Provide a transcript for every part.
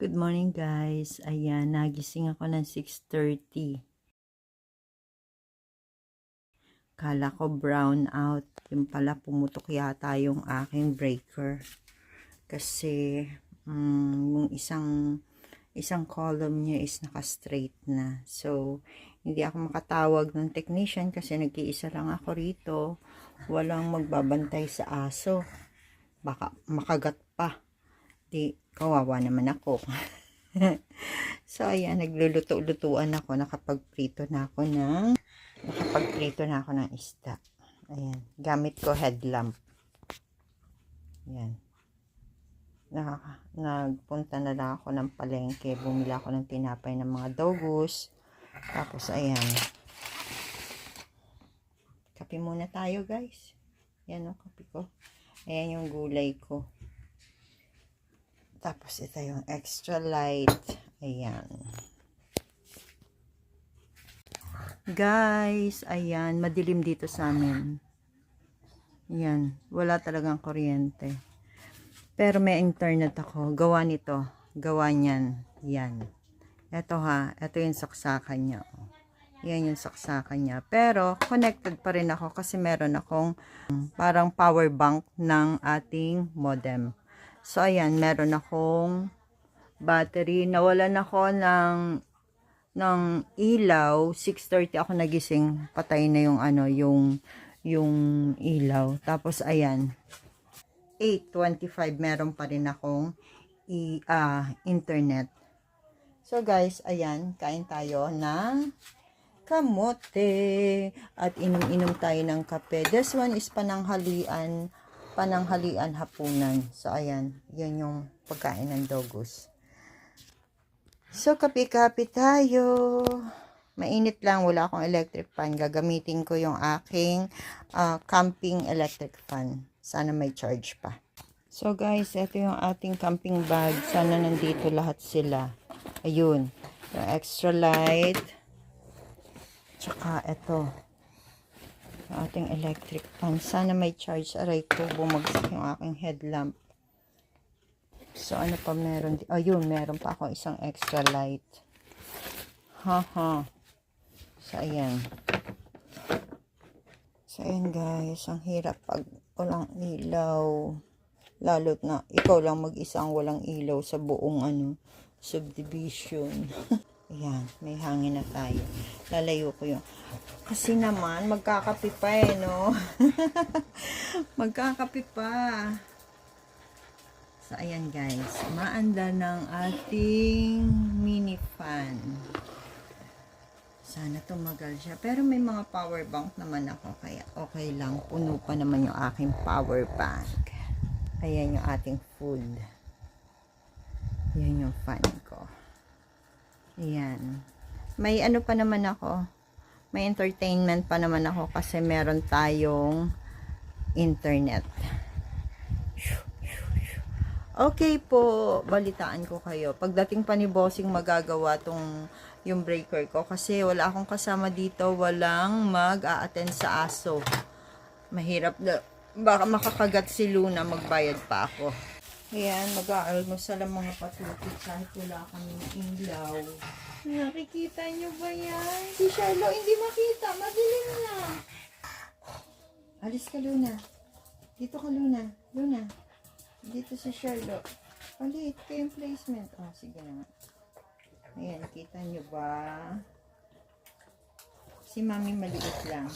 Good morning guys. Ayan, nagising ako ng 6.30. Kala ko brown out. Yung pala pumutok yata yung aking breaker. Kasi mm, yung isang isang column niya is naka-straight na. So, hindi ako makatawag ng technician kasi nag-iisa lang ako rito. Walang magbabantay sa aso. Baka makagat pa. Di, kawawa naman ako. so, ayan, nagluluto-lutuan ako. Nakapagprito na ako ng, nakapagprito na ako ng isda. Ayan, gamit ko headlamp. Ayan. Nakaka, nagpunta na lang ako ng palengke. Bumila ako ng tinapay ng mga dogus. Tapos, ayan. Kape muna tayo, guys. Ayan o, kape ko. Ayan yung gulay ko. Tapos ito yung extra light. Ayan. Guys, ayan, madilim dito sa amin. Ayan, wala talagang kuryente. Pero may internet ako. Gawa nito. Gawa niyan. Yan. Ito ha, ito yung saksakan niya. oh. Yan yung saksakan niya. Pero, connected pa rin ako kasi meron akong parang power bank ng ating modem. So, ayan, meron akong battery. Nawalan ako ng ng ilaw. 6.30 ako nagising. Patay na yung ano, yung yung ilaw. Tapos, ayan. 8.25 meron pa rin akong i, ah, internet. So, guys, ayan. Kain tayo ng kamote. At inom-inom tayo ng kape. This one is pananghalian pananghalian hapunan. So, ayan. Yan yung pagkain ng dogus. So, kape-kape tayo. Mainit lang. Wala akong electric fan. Gagamitin ko yung aking ah, camping electric fan. Sana may charge pa. So, guys, ito yung ating camping bag. Sana nandito lahat sila. Ayun. Yung extra light. Tsaka ito yung ating electric fan. Sana may charge. Aray ko, bumagsak yung aking headlamp. So, ano pa meron? di- Ayun, meron pa ako isang extra light. Haha. So, ayan. So, ayan guys. Ang hirap pag walang ilaw. Lalo't na, ikaw lang mag-isang walang ilaw sa buong ano, subdivision. Ayan, may hangin na tayo. Lalayo ko yun. Kasi naman, magkakapi pa eh, no? magkakapi pa. So, ayan guys. Maanda ng ating mini fan. Sana tumagal siya. Pero may mga power bank naman ako. Kaya okay lang. Puno pa naman yung aking power bank. Ayan yung ating food. Yan yung fan ko. Ayan. May ano pa naman ako. May entertainment pa naman ako kasi meron tayong internet. Okay po, balitaan ko kayo. Pagdating pa ni Bossing magagawa tong yung breaker ko kasi wala akong kasama dito, walang mag-a-attend sa aso. Mahirap na baka makakagat si Luna, magbayad pa ako. Ayan, mag-aalmusal ang mga patutik kahit wala kaming ilaw. Nakikita nyo ba yan? Si Charlo, hindi makita. Madilim na. Alis ka, Luna. Dito ka, Luna. Luna. Dito si Charlo. Palit ko yung placement. Oh, sige na. Ayan, kita nyo ba? Si Mami maliit lang.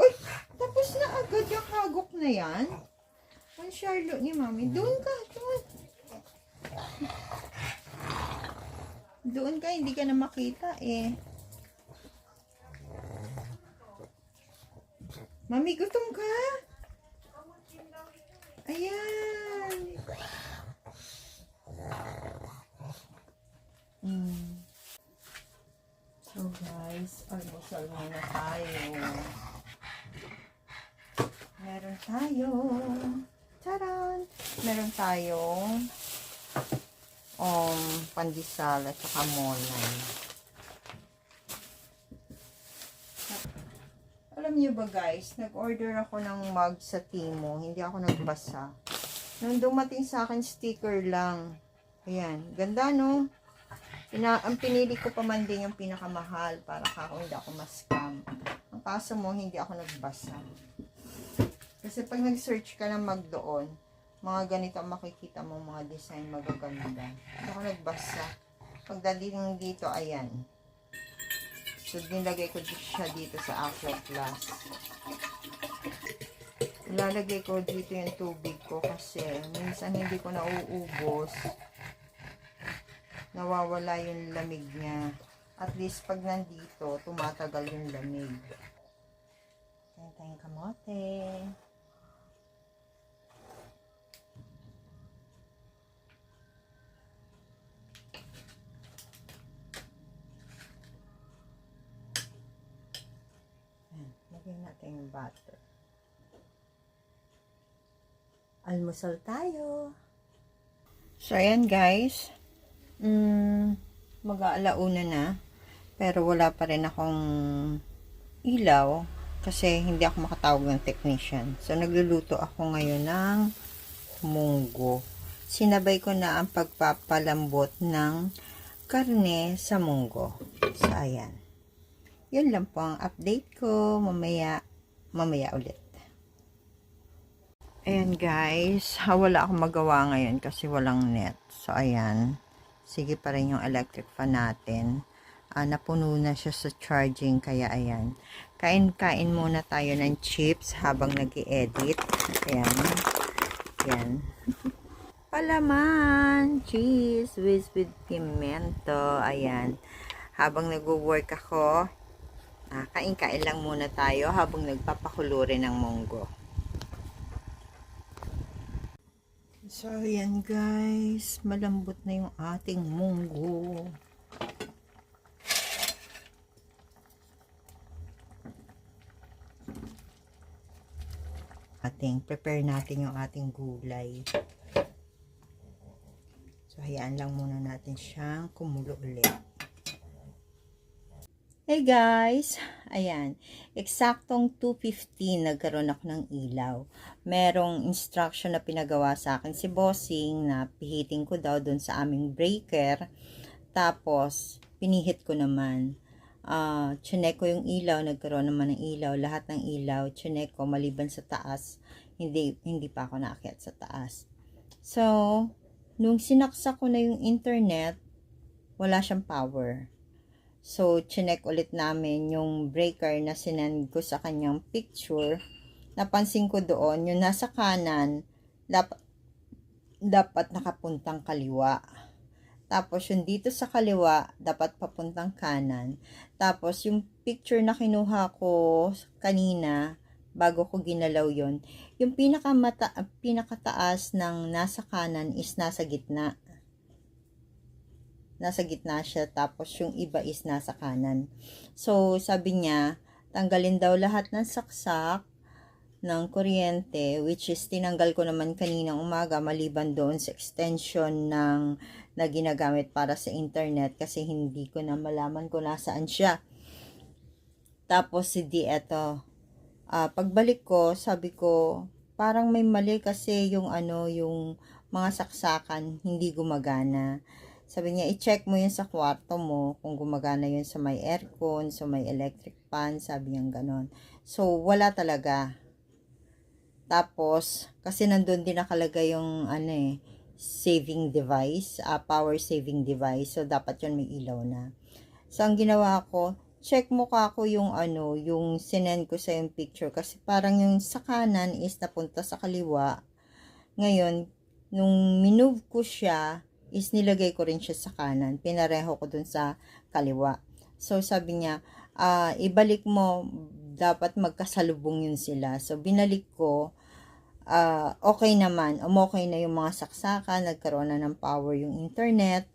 Uy! Tapos na agad yung hagok na yan. Ang Charlotte ni Mami. Doon ka, doon. Doon ka, hindi ka na makita eh. Mami, gutom ka? Ayan. Mm. So guys, almusal muna tayo. Meron tayo. Taran! Meron tayong um, pandesal at saka molay. Alam niyo ba guys, nag-order ako ng mug sa Timo. Hindi ako nagbasa. Nung dumating sa akin, sticker lang. Ayan, ganda no? Pina, ang pinili ko pa man din yung pinakamahal para kako hindi ako ma-scam. Ang kaso mo, hindi ako nagbasa. Kasi pag nag-search ka ng magdoon, mga ganito ang makikita mo mga design magaganda. Ako nagbasa. Pagdating dito, ayan. So, nilagay ko siya dito sa Aqua Plus. Ilalagay ko dito yung tubig ko kasi minsan hindi ko nauubos. Nawawala yung lamig niya. At least pag nandito, tumatagal yung lamig. Tayo tayong kamote. Ayan, Yung butter. Almusal tayo. So, ayan guys. Mm, mag-aalauna na. Pero wala pa rin akong ilaw. Kasi hindi ako makatawag ng technician. So, nagluluto ako ngayon ng munggo. Sinabay ko na ang pagpapalambot ng karne sa munggo. So, ayan. Yun lang po ang update ko. Mamaya, mamaya ulit. Ayan guys, wala akong magawa ngayon kasi walang net. So ayan, sige pa rin yung electric fan natin. Ah, napuno na siya sa charging kaya ayan. Kain-kain muna tayo ng chips habang nag edit Ayan. Ayan. Palaman, cheese with, with pimento. Ayan. Habang nagwo-work ako, ah, kain-kain lang muna tayo habang nagpapakulo rin ng munggo. So, ayan guys. Malambot na yung ating munggo. Ating, prepare natin yung ating gulay. So, hayaan lang muna natin siyang kumulo ulit. Hey guys! Ayan, eksaktong 2.15 nagkaroon ako ng ilaw. Merong instruction na pinagawa sa akin si Bossing na pihitin ko daw dun sa aming breaker. Tapos, pinihit ko naman. Uh, chinek ko yung ilaw, nagkaroon naman ng ilaw. Lahat ng ilaw, chinek ko maliban sa taas. Hindi, hindi pa ako naakyat sa taas. So, nung sinaksak ko na yung internet, wala siyang power. So, chinek ulit namin yung breaker na sinend ko sa kanyang picture. Napansin ko doon, yung nasa kanan, dapat, dapat nakapuntang kaliwa. Tapos, yung dito sa kaliwa, dapat papuntang kanan. Tapos, yung picture na kinuha ko kanina, bago ko ginalaw yon yung pinakamata, pinakataas ng nasa kanan is nasa gitna nasa gitna siya tapos yung iba is nasa kanan. So, sabi niya, tanggalin daw lahat ng saksak ng kuryente which is tinanggal ko naman kaninang umaga maliban doon sa extension ng na ginagamit para sa internet kasi hindi ko na malaman kung nasaan siya. Tapos si di eto, uh, pagbalik ko, sabi ko, parang may mali kasi yung ano, yung mga saksakan hindi gumagana. Sabi niya, i-check mo yun sa kwarto mo kung gumagana yun sa may aircon, sa may electric fan, sabi niya ganon. So, wala talaga. Tapos, kasi nandun din nakalagay yung ano eh, saving device, uh, power saving device. So, dapat yun may ilaw na. So, ang ginawa ko, check mo ka ako yung ano, yung sinend ko sa yung picture. Kasi parang yung sa kanan is napunta sa kaliwa. Ngayon, nung minove ko siya, is nilagay ko rin siya sa kanan. Pinareho ko dun sa kaliwa. So, sabi niya, uh, ibalik mo, dapat magkasalubong yun sila. So, binalik ko, uh, okay naman. Umokay na yung mga saksakan, nagkaroon na ng power yung internet.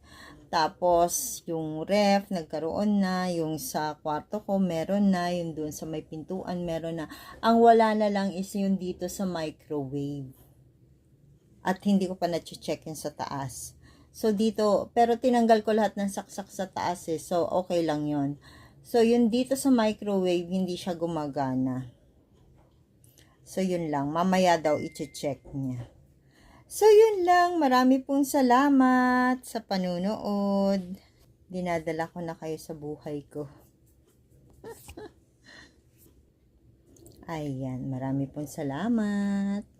Tapos, yung ref, nagkaroon na. Yung sa kwarto ko, meron na. Yung dun sa may pintuan, meron na. Ang wala na lang is yung dito sa microwave. At hindi ko pa na-check yun sa taas. So, dito, pero tinanggal ko lahat ng saksak sa taas eh. So, okay lang yon So, yun dito sa microwave, hindi siya gumagana. So, yun lang. Mamaya daw, iti-check niya. So, yun lang. Marami pong salamat sa panunood. Dinadala ko na kayo sa buhay ko. Ayan, marami pong salamat.